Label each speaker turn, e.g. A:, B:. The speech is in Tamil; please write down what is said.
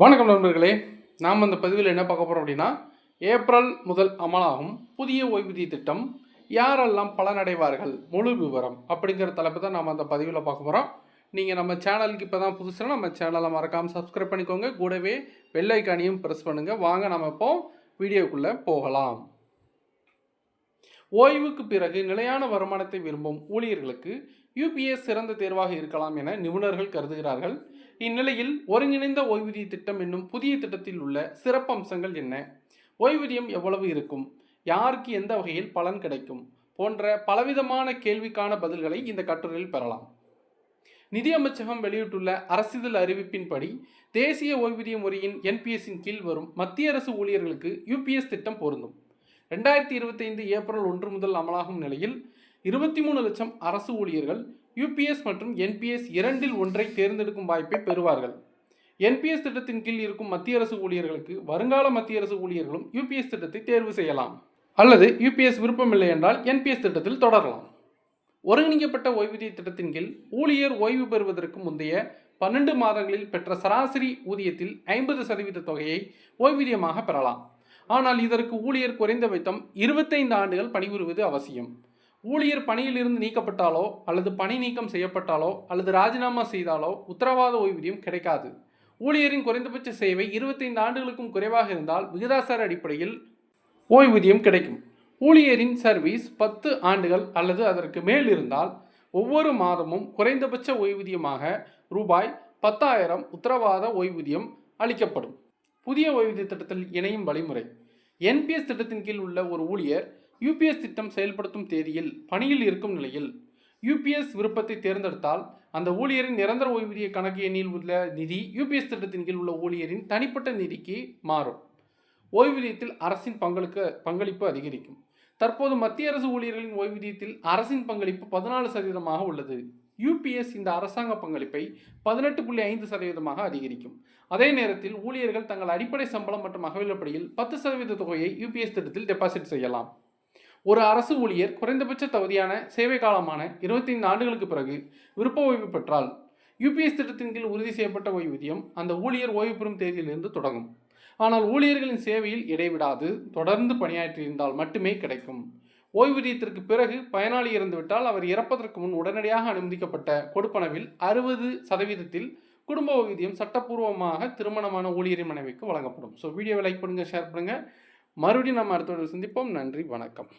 A: வணக்கம் நண்பர்களே நாம் அந்த பதிவில் என்ன பார்க்க போகிறோம் அப்படின்னா ஏப்ரல் முதல் அமலாகும் புதிய ஓய்வூதிய திட்டம் யாரெல்லாம் பலனடைவார்கள் முழு விவரம் அப்படிங்கிற தலைப்பு தான் நாம் அந்த பதிவில் பார்க்க போகிறோம் நீங்கள் நம்ம சேனலுக்கு இப்போ தான் புதுசுனா நம்ம சேனலை மறக்காமல் சப்ஸ்கிரைப் பண்ணிக்கோங்க. கூடவே வெள்ளைக்கானியும் ப்ரெஸ் பண்ணுங்கள் வாங்க நம்ம இப்போ வீடியோக்குள்ளே போகலாம். ஓய்வுக்கு பிறகு நிலையான வருமானத்தை விரும்பும் ஊழியர்களுக்கு யூபிஎஸ் சிறந்த தேர்வாக இருக்கலாம் என நிபுணர்கள் கருதுகிறார்கள். இந்நிலையில் ஒருங்கிணைந்த ஓய்வூதிய திட்டம் என்னும் புதிய திட்டத்தில் உள்ள சிறப்பம்சங்கள் என்ன? ஓய்வூதியம் எவ்வளவு இருக்கும்? யாருக்கு எந்த வகையில் பலன் கிடைக்கும்? போன்ற பலவிதமான கேள்விக்கான பதில்களை இந்த கட்டுரையில் பெறலாம். நிதி அமைச்சகம் வெளியிட்டுள்ள அரசிதழ் அறிவிப்பின்படி தேசிய ஓய்வூதிய முறையின் என்பிஎஸ்ஸின் கீழ் வரும் மத்திய அரசு ஊழியர்களுக்கு யூபிஎஸ் திட்டம் பொருந்தும். ரெண்டாயிரத்தி இருபத்தைந்து ஏப்ரல் ஒன்று முதல் அமலாகும் நிலையில் இருபத்தி மூணு லட்சம் அரசு ஊழியர்கள் யூபிஎஸ் மற்றும் என்பிஎஸ் இரண்டில் ஒன்றை தேர்ந்தெடுக்கும் வாய்ப்பை பெறுவார்கள். என்பிஎஸ் திட்டத்தின் கீழ் இருக்கும் மத்திய அரசு ஊழியர்களுக்கு வருங்கால மத்திய அரசு ஊழியர்களும் யூபிஎஸ் திட்டத்தை தேர்வு செய்யலாம். அல்லது யூபிஎஸ் விருப்பமில்லை என்றால் என்பிஎஸ் திட்டத்தில் தொடரலாம். ஒருங்கிணைக்கப்பட்ட ஓய்வூதிய திட்டத்தின் கீழ் ஊழியர் ஓய்வு பெறுவதற்கு முந்தைய பன்னெண்டு மாதங்களில் பெற்ற சராசரி ஊதியத்தில் ஐம்பது சதவீத தொகையை ஓய்வூதியமாக பெறலாம். ஆனால் இதற்கு ஊழியர் குறைந்தபட்சம் இருபத்தைந்து ஆண்டுகள் பணிபுரிவது அவசியம். ஊழியர் பணியிலிருந்து நீக்கப்பட்டாலோ அல்லது பணி நீக்கம் செய்யப்பட்டாலோ அல்லது ராஜினாமா செய்தாலோ உத்தரவாத ஓய்வூதியம் கிடைக்காது. ஊழியரின் குறைந்தபட்ச சேவை இருபத்தைந்து ஆண்டுகளுக்கும் குறைவாக இருந்தால் விகிதாசார அடிப்படையில் ஓய்வூதியம் கிடைக்கும். ஊழியரின் சர்வீஸ் பத்து ஆண்டுகள் அல்லது அதற்கு மேல் இருந்தால் ஒவ்வொரு மாதமும் குறைந்தபட்ச ஓய்வூதியமாக ரூபாய் பத்தாயிரம் உத்தரவாத ஓய்வூதியம் அளிக்கப்படும். புதிய ஓய்வூதிய திட்டத்தில் இணையும் வழிமுறை. என்பிஎஸ் திட்டத்தின் கீழ் உள்ள ஒரு ஊழியர் யூபிஎஸ் திட்டம் செயல்படுத்தும் தேதியில் பணியில் இருக்கும் நிலையில் யூபிஎஸ் விருப்பத்தை தேர்ந்தெடுத்தால் அந்த ஊழியரின் நிரந்தர ஓய்வூதிய கணக்கு எண்ணில் உள்ள நிதி யூபிஎஸ் திட்டத்தின் கீழ் உள்ள ஊழியரின் தனிப்பட்ட நிதிக்கு மாறும். ஓய்வூதியத்தில் அரசின் பங்களுக்கு பங்களிப்பு அதிகரிக்கும். தற்போது மத்திய அரசு ஊழியர்களின் ஓய்வூதியத்தில் அரசின் பங்களிப்பு பதினாலு சதவீதமாக உள்ளது. யூபிஎஸ் இந்த அரசாங்க பங்களிப்பை பதினெட்டு புள்ளி ஐந்து சதவீதமாக அதிகரிக்கும். அதே நேரத்தில் ஊழியர்கள் தங்கள் அடிப்படை சம்பளம் மற்றும் அகவிலப்படியில் பத்து சதவீத தொகையை யூபிஎஸ் திட்டத்தில் டெபாசிட் செய்யலாம். ஒரு அரசு ஊழியர் குறைந்தபட்ச தகுதியான சேவை காலமான இருபத்தி ஐந்து ஆண்டுகளுக்கு பிறகு விருப்ப ஓய்வு பெற்றால் யூபிஎஸ் திட்டத்தின் கீழ் உறுதி செய்யப்பட்ட ஓய்வூதியம் அந்த ஊழியர் ஓய்வு பெறும் தேதியிலிருந்து தொடங்கும். ஆனால் ஊழியர்களின் சேவையில் இடைவிடாது தொடர்ந்து பணியாற்றியிருந்தால் மட்டுமே கிடைக்கும். ஓய்வூதியத்திற்கு பிறகு பயனாளி இறந்துவிட்டால் அவர் இறப்பதற்கு முன் உடனடியாக அனுமதிக்கப்பட்ட கொடுப்பனவில் அறுபது சதவீதத்தில் குடும்ப ஓய்வூதியம் சட்டப்பூர்வமாக திருமணமான ஊழியரின் மனைவிக்கு வழங்கப்படும். ஸோ வீடியோவை லைக் பண்ணுங்கள் ஷேர் பண்ணுங்கள் மறுபடியும் நம்ம அடுத்த சந்திப்போம். நன்றி வணக்கம்.